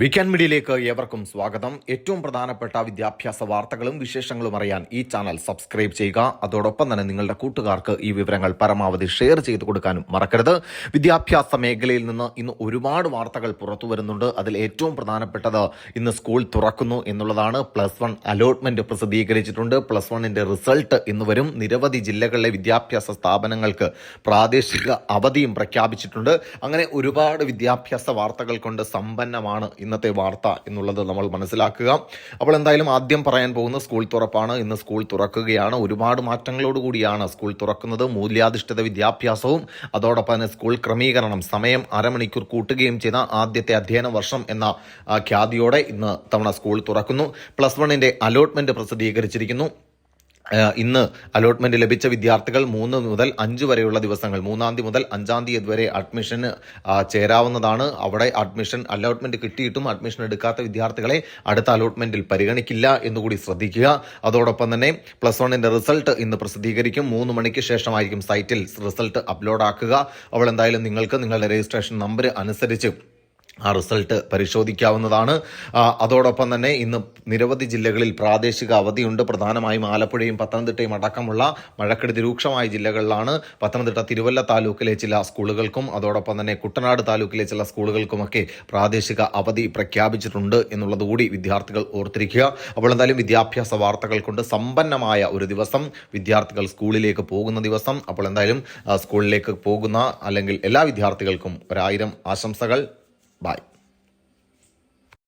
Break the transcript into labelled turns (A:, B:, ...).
A: Weekend മീഡിയയിലേക്ക് ഏവർക്കും സ്വാഗതം. ഏറ്റവും പ്രധാനപ്പെട്ട വിദ്യാഭ്യാസ വാർത്തകളും വിശേഷങ്ങളും അറിയാൻ ഈ ചാനൽ സബ്സ്ക്രൈബ് ചെയ്യുക. അതോടൊപ്പം തന്നെ നിങ്ങളുടെ കൂട്ടുകാർക്ക് ഈ വിവരങ്ങൾ പരമാവധി ഷെയർ ചെയ്തു കൊടുക്കാനും മറക്കരുത്. വിദ്യാഭ്യാസ മേഖലയിൽ നിന്ന് ഇന്ന് ഒരുപാട് വാർത്തകൾ പുറത്തു വരുന്നുണ്ട്. അതിൽ ഏറ്റവും പ്രധാനപ്പെട്ടത് ഇന്ന് സ്കൂൾ തുറക്കുന്നു എന്നുള്ളതാണ്. പ്ലസ് വൺ അലോട്ട്മെന്റ് പ്രസിദ്ധീകരിച്ചിട്ടുണ്ട്. പ്ലസ് വണ്ണിന്റെ റിസൾട്ട് ഇന്ന് വരും. നിരവധി ജില്ലകളിലെ വിദ്യാഭ്യാസ സ്ഥാപനങ്ങൾക്ക് പ്രാദേശിക അവധിയും പ്രഖ്യാപിച്ചിട്ടുണ്ട്. അങ്ങനെ ഒരുപാട് വിദ്യാഭ്യാസ വാർത്തകൾ കൊണ്ട് സമ്പന്നമാണ് ഇന്നത്തെ വാർത്ത എന്നുള്ളത് നമ്മൾ മനസ്സിലാക്കുക. അപ്പോൾ എന്തായാലും ആദ്യം പറയാൻ പോകുന്ന സ്കൂൾ തുറപ്പാണ്. ഇന്ന് സ്കൂൾ തുറക്കുകയാണ്. ഒരുപാട് മാറ്റങ്ങളോട് കൂടിയാണ് സ്കൂൾ തുറക്കുന്നത്. മൂല്യാധിഷ്ഠിത വിദ്യാഭ്യാസവും അതോടൊപ്പം തന്നെ സ്കൂൾ ക്രമീകരണം സമയം അരമണിക്കൂർ കൂട്ടുകയും ചെയ്ത ആദ്യത്തെ അധ്യയന വർഷം എന്ന ഖ്യാതിയോടെ ഇന്ന് തവണ സ്കൂൾ തുറക്കുന്നു. പ്ലസ് വണ്ണിന്റെ അലോട്ട്മെന്റ് പ്രസിദ്ധീകരിച്ചിരിക്കുന്നു. ഇന്ന് അലോട്ട്മെന്റ് ലഭിച്ച വിദ്യാർത്ഥികൾ മൂന്ന് മുതൽ അഞ്ച് വരെയുള്ള ദിവസങ്ങൾ മൂന്നാം തീയതി മുതൽ അഞ്ചാം തീയതി വരെ അഡ്മിഷന് ചേരാവുന്നതാണ്. അവിടെ അഡ്മിഷൻ അലോട്ട്മെന്റ് കിട്ടിയിട്ടും അഡ്മിഷൻ എടുക്കാത്ത വിദ്യാർത്ഥികളെ അടുത്ത അലോട്ട്മെന്റിൽ പരിഗണിക്കില്ല എന്നുകൂടി ശ്രദ്ധിക്കുക. അതോടൊപ്പം തന്നെ പ്ലസ് വണ്ണിന്റെ റിസൾട്ട് ഇന്ന് പ്രസിദ്ധീകരിക്കും. മൂന്ന് മണിക്ക് ശേഷമായിരിക്കും സൈറ്റിൽ റിസൾട്ട് അപ്ലോഡ് ആക്കുക. അപ്പോൾ എന്തായാലും നിങ്ങൾക്ക് നിങ്ങളുടെ രജിസ്ട്രേഷൻ നമ്പർ അനുസരിച്ച് ആ റിസൾട്ട് പരിശോധിക്കാവുന്നതാണ്. അതോടൊപ്പം തന്നെ ഇന്ന് നിരവധി ജില്ലകളിൽ പ്രാദേശിക അവധിയുണ്ട്. പ്രധാനമായും ആലപ്പുഴയും പത്തനംതിട്ടയും അടക്കമുള്ള മഴക്കെടുതി രൂക്ഷമായ ജില്ലകളിലാണ്. പത്തനംതിട്ട തിരുവല്ല താലൂക്കിലെ ചില സ്കൂളുകൾക്കും അതോടൊപ്പം തന്നെ കുട്ടനാട് താലൂക്കിലെ ചില സ്കൂളുകൾക്കുമൊക്കെ പ്രാദേശിക അവധി പ്രഖ്യാപിച്ചിട്ടുണ്ട് എന്നുള്ളതുകൂടി വിദ്യാർത്ഥികൾ ഓർത്തിരിക്കുക. അപ്പോൾ എന്തായാലും വിദ്യാഭ്യാസ വാർത്തകൾ കൊണ്ട് സമ്പന്നമായ ഒരു ദിവസം. വിദ്യാർത്ഥികൾ സ്കൂളിലേക്ക് പോകുന്ന ദിവസം. അപ്പോൾ എന്തായാലും സ്കൂളിലേക്ക് പോകുന്ന അല്ലെങ്കിൽ എല്ലാ വിദ്യാർത്ഥികൾക്കും ഒരായിരം ആശംസകൾ. Bye.